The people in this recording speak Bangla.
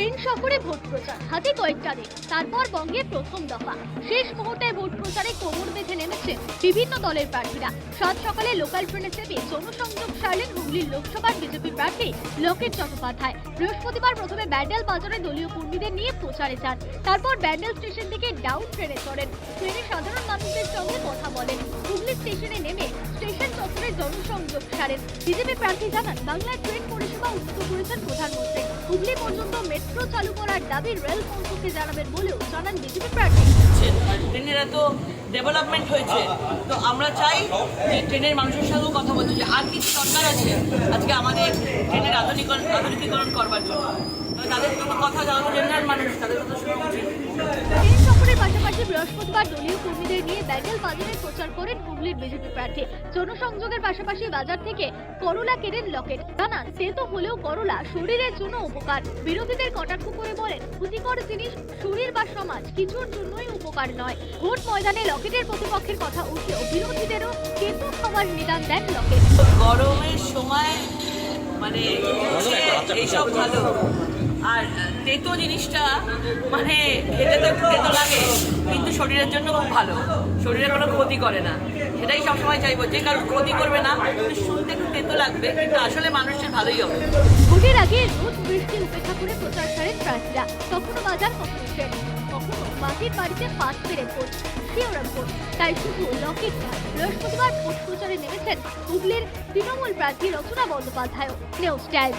ট্রেন সফরে ভোট প্রচার। হাতে কয়েকটা দিন তারপর বঙ্গে প্রথম দফা। শেষ মুহূর্তে ভোট প্রচারে কোমর বেঁধে নেমেছে বিভিন্ন দলের প্রার্থীরা। সাত সকালে লোকাল ট্রেনে চেপে জনসংযোগ সারলেন হুগলির লোকসভার বিজেপি প্রার্থী লোকেশ চট্টোপাধ্যায়। বৃহস্পতিবার প্রথমে ব্যান্ডেল বাজারে দলীয় কর্মীদের নিয়ে প্রচারে যান। তারপর ব্যান্ডেল স্টেশন থেকে ডাউন ট্রেনে চড়েন। ট্রেনে সাধারণ মানুষদের সঙ্গে কথা বলেন। হুগলি স্টেশনে নেমে স্টেশন চত্বরে জনসংযোগ সারেন বিজেপি প্রার্থী জানান বাংলায় ট্রেন পরিষেবা উন্নত করেছেন প্রধানমন্ত্রী। হুগলি পর্যন্ত মেট্রো চালু করার দাবি রেল মন্ত্রীকে জানাবেন বলেও জানান বিজেপি প্রার্থী। ট্রেনের এত ডেভেলপমেন্ট হয়েছে। তো আমরা চাই যে ট্রেনের মানুষের সঙ্গেও কথা বলতে যে আর কিছু দরকার আছে আজকে আমাদের ট্রেনের আধুনিকরণ আধুনিকীকরণ করবার জন্য। তাদের কোনো কথা জানানো জেনারেল মানুষ তাদের কথা শোনা উচিত বৃহস্পতিবার দলীয় কর্মীদের নিয়ে ব্যান্ডেল বাজারে প্রচার করেন হুগলির বিজেপি প্রার্থী। জনসংযোগের পাশাপাশি বাজার থেকে করলা কেনেন লকেট। জানান তেতো হলেও করলা শরীরের জন্য উপকার। বিরোধীদের কটাক্ষ করে বলেন ক্ষতিকর জিনিস শরীর বা সমাজ কিছুর জন্যই উপকার নয়। ভোট ময়দানে লকেটের প্রতিপক্ষের কথা উঠলেও বিরোধীদেরও তেতো খাওয়ার নিদান দেন লকেট। গরমের সময় মানে এইসব ভালো। আর তেতো জিনিসটা মানে খেতে তো একটু তেতো লাগে, কিন্তু শরীরের জন্য খুব ভালো। শরীরে কোনো ক্ষতি করে না। সেটাই সবসময় চাইব। যে কারোর ক্ষতি করবে না, কিন্তু শুনতে একটু তেতো লাগবে, কিন্তু আসলে মানুষের ভালোই হবে। ভোটের আগে রোদ বৃষ্টি উপেক্ষা করে প্রচার সারেন প্রার্থীরা। কখনো বাজার কখনো ট্রেন মাটির বাড়িতে পাশ পেরে তাই শুধু লকেট বৃহস্পতিবার ভোট প্রচারে নেমেছেন হুগলির তৃণমূল প্রার্থী রচনা বন্দ্যোপাধ্যায় নিউজ টাইম